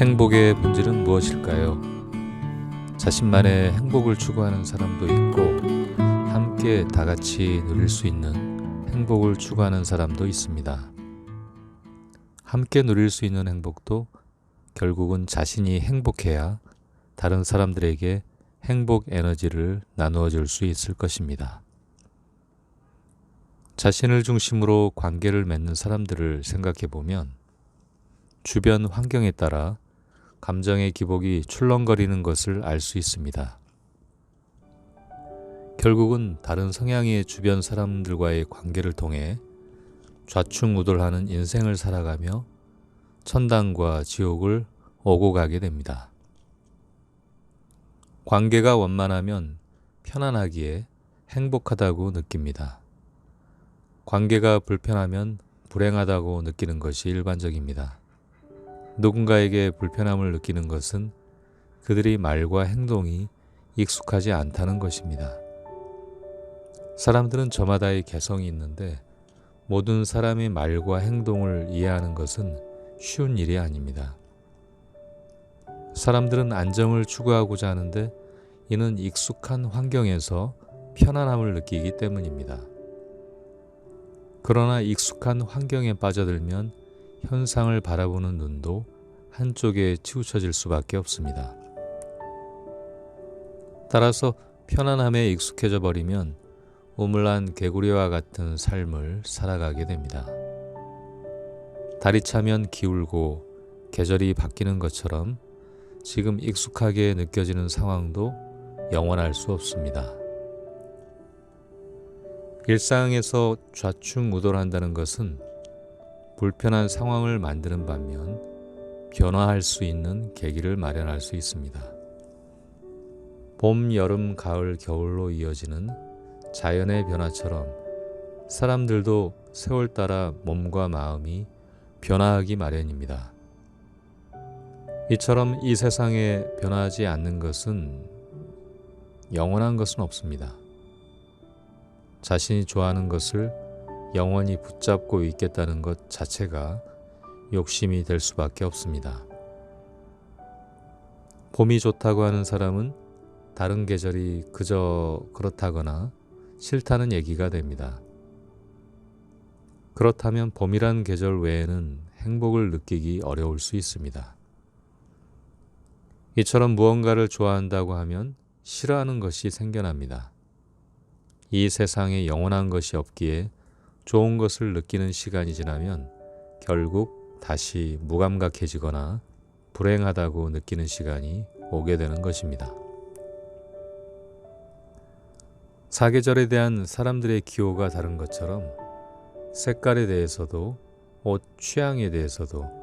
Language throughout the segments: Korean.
행복의 본질은 무엇일까요? 자신만의 행복을 추구하는 사람도 있고 함께 다 같이 누릴 수 있는 행복을 추구하는 사람도 있습니다. 함께 누릴 수 있는 행복도 결국은 자신이 행복해야 다른 사람들에게 행복 에너지를 나누어 줄 수 있을 것입니다. 자신을 중심으로 관계를 맺는 사람들을 생각해 보면 주변 환경에 따라 감정의 기복이 출렁거리는 것을 알 수 있습니다. 결국은 다른 성향의 주변 사람들과의 관계를 통해 좌충우돌하는 인생을 살아가며 천당과 지옥을 오고 가게 됩니다. 관계가 원만하면 편안하기에 행복하다고 느낍니다. 관계가 불편하면 불행하다고 느끼는 것이 일반적입니다. 누군가에게 불편함을 느끼는 것은 그들의 말과 행동이 익숙하지 않다는 것입니다. 사람들은 저마다의 개성이 있는데 모든 사람의 말과 행동을 이해하는 것은 쉬운 일이 아닙니다. 사람들은 안정을 추구하고자 하는데 이는 익숙한 환경에서 편안함을 느끼기 때문입니다. 그러나 익숙한 환경에 빠져들면 현상을 바라보는 눈도 한쪽에 치우쳐질 수밖에 없습니다. 따라서 편안함에 익숙해져 버리면 우물난 개구리와 같은 삶을 살아가게 됩니다. 달이 차면 기울고 계절이 바뀌는 것처럼 지금 익숙하게 느껴지는 상황도 영원할 수 없습니다. 일상에서 좌충우돌한다는 것은 불편한 상황을 만드는 반면 변화할 수 있는 계기를 마련할 수 있습니다. 봄, 여름, 가을, 겨울로 이어지는 자연의 변화처럼 사람들도 세월 따라 몸과 마음이 변화하기 마련입니다. 이처럼 이 세상에 변하지 않는 것은 영원한 것은 없습니다. 자신이 좋아하는 것을 영원히 붙잡고 있겠다는 것 자체가 욕심이 될 수밖에 없습니다. 봄이 좋다고 하는 사람은 다른 계절이 그저 그렇다거나 싫다는 얘기가 됩니다. 그렇다면 봄이란 계절 외에는 행복을 느끼기 어려울 수 있습니다. 이처럼 무언가를 좋아한다고 하면 싫어하는 것이 생겨납니다. 이 세상에 영원한 것이 없기에 좋은 것을 느끼는 시간이 지나면 결국 다시 무감각해지거나 불행하다고 느끼는 시간이 오게 되는 것입니다. 사계절에 대한 사람들의 기호가 다른 것처럼 색깔에 대해서도 옷 취향에 대해서도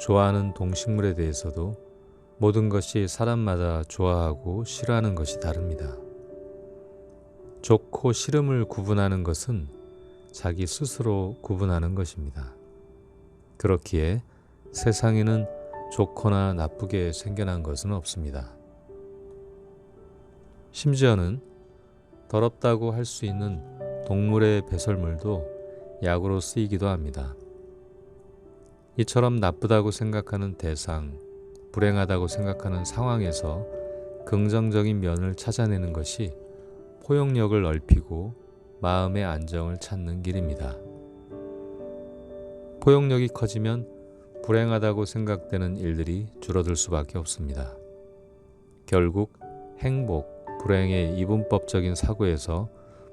좋아하는 동식물에 대해서도 모든 것이 사람마다 좋아하고 싫어하는 것이 다릅니다. 좋고 싫음을 구분하는 것은 자기 스스로 구분하는 것입니다. 그렇기에 세상에는 좋거나 나쁘게 생겨난 것은 없습니다. 심지어는 더럽다고 할 수 있는 동물의 배설물도 약으로 쓰이기도 합니다. 이처럼 나쁘다고 생각하는 대상, 불행하다고 생각하는 상황에서 긍정적인 면을 찾아내는 것이 포용력을 넓히고 마음의 안정을 찾는 길입니다. 포용력이 커지면 불행하다고 생각되는 일들이 줄어들 수밖에 없습니다. 결국 행복, 불행의 이분법적인 사고에서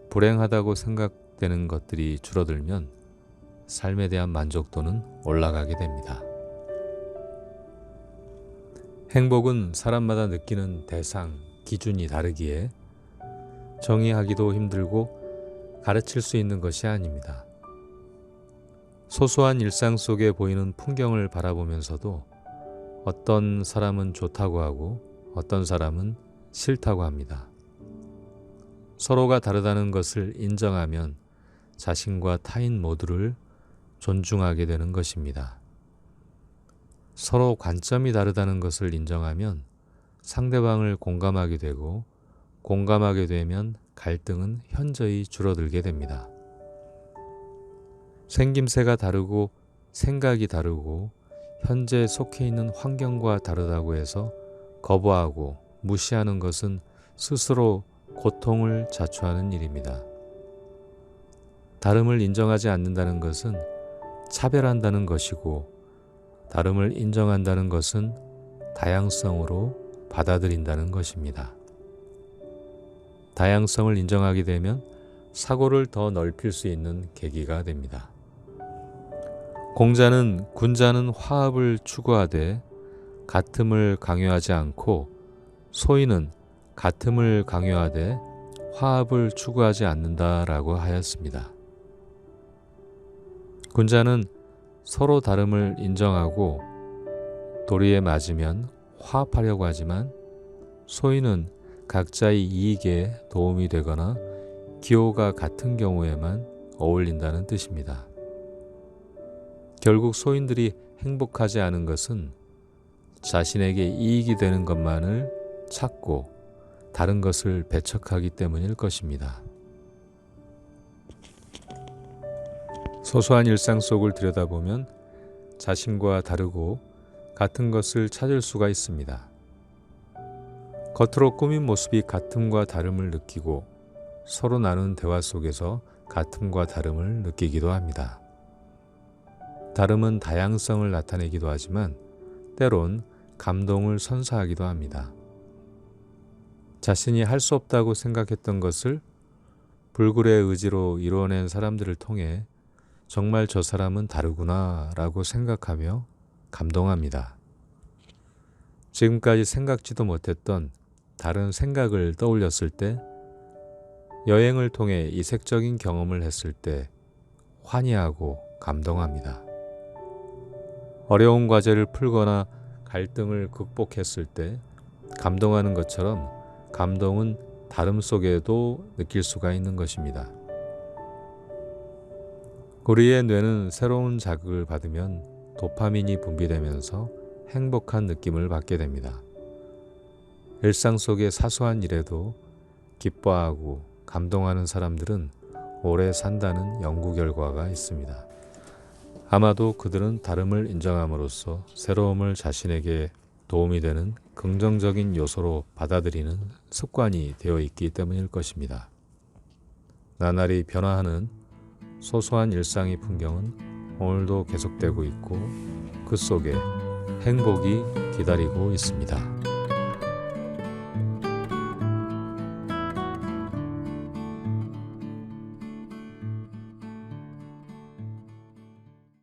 불행하다고 생각되는 것들이 줄어들면 삶에 대한 만족도는 올라가게 됩니다. 행복은 사람마다 느끼는 대상, 기준이 다르기에 정의하기도 힘들고 가르칠 수 있는 것이 아닙니다. 소소한 일상 속에 보이는 풍경을 바라보면서도 어떤 사람은 좋다고 하고 어떤 사람은 싫다고 합니다. 서로가 다르다는 것을 인정하면 자신과 타인 모두를 존중하게 되는 것입니다. 서로 관점이 다르다는 것을 인정하면 상대방을 공감하게 되고 공감하게 되면 갈등은 현저히 줄어들게 됩니다. 생김새가 다르고 생각이 다르고 현재 속해 있는 환경과 다르다고 해서 거부하고 무시하는 것은 스스로 고통을 자초하는 일입니다. 다름을 인정하지 않는다는 것은 차별한다는 것이고, 다름을 인정한다는 것은 다양성으로 받아들인다는 것입니다. 다양성을 인정하게 되면 사고를 더 넓힐 수 있는 계기가 됩니다. 공자는 군자는 화합을 추구하되 같음을 강요하지 않고 소인은 같음을 강요하되 화합을 추구하지 않는다라고 하였습니다. 군자는 서로 다름을 인정하고 도리에 맞으면 화합하려고 하지만 소인은 각자의 이익에 도움이 되거나 기호가 같은 경우에만 어울린다는 뜻입니다. 결국 소인들이 행복하지 않은 것은 자신에게 이익이 되는 것만을 찾고 다른 것을 배척하기 때문일 것입니다. 소소한 일상 속을 들여다보면 자신과 다르고 같은 것을 찾을 수가 있습니다. 겉으로 꾸민 모습이 같음과 다름을 느끼고 서로 나눈 대화 속에서 같음과 다름을 느끼기도 합니다. 다름은 다양성을 나타내기도 하지만 때론 감동을 선사하기도 합니다. 자신이 할 수 없다고 생각했던 것을 불굴의 의지로 이루어낸 사람들을 통해 정말 저 사람은 다르구나 라고 생각하며 감동합니다. 지금까지 생각지도 못했던 다른 생각을 떠올렸을 때 여행을 통해 이색적인 경험을 했을 때 환희하고 감동합니다. 어려운 과제를 풀거나 갈등을 극복했을 때 감동하는 것처럼 감동은 다름 속에도 느낄 수가 있는 것입니다. 우리의 뇌는 새로운 자극을 받으면 도파민이 분비되면서 행복한 느낌을 받게 됩니다. 일상 속의 사소한 일에도 기뻐하고 감동하는 사람들은 오래 산다는 연구 결과가 있습니다. 아마도 그들은 다름을 인정함으로써 새로움을 자신에게 도움이 되는 긍정적인 요소로 받아들이는 습관이 되어 있기 때문일 것입니다. 나날이 변화하는 소소한 일상의 풍경은 오늘도 계속되고 있고 그 속에 행복이 기다리고 있습니다.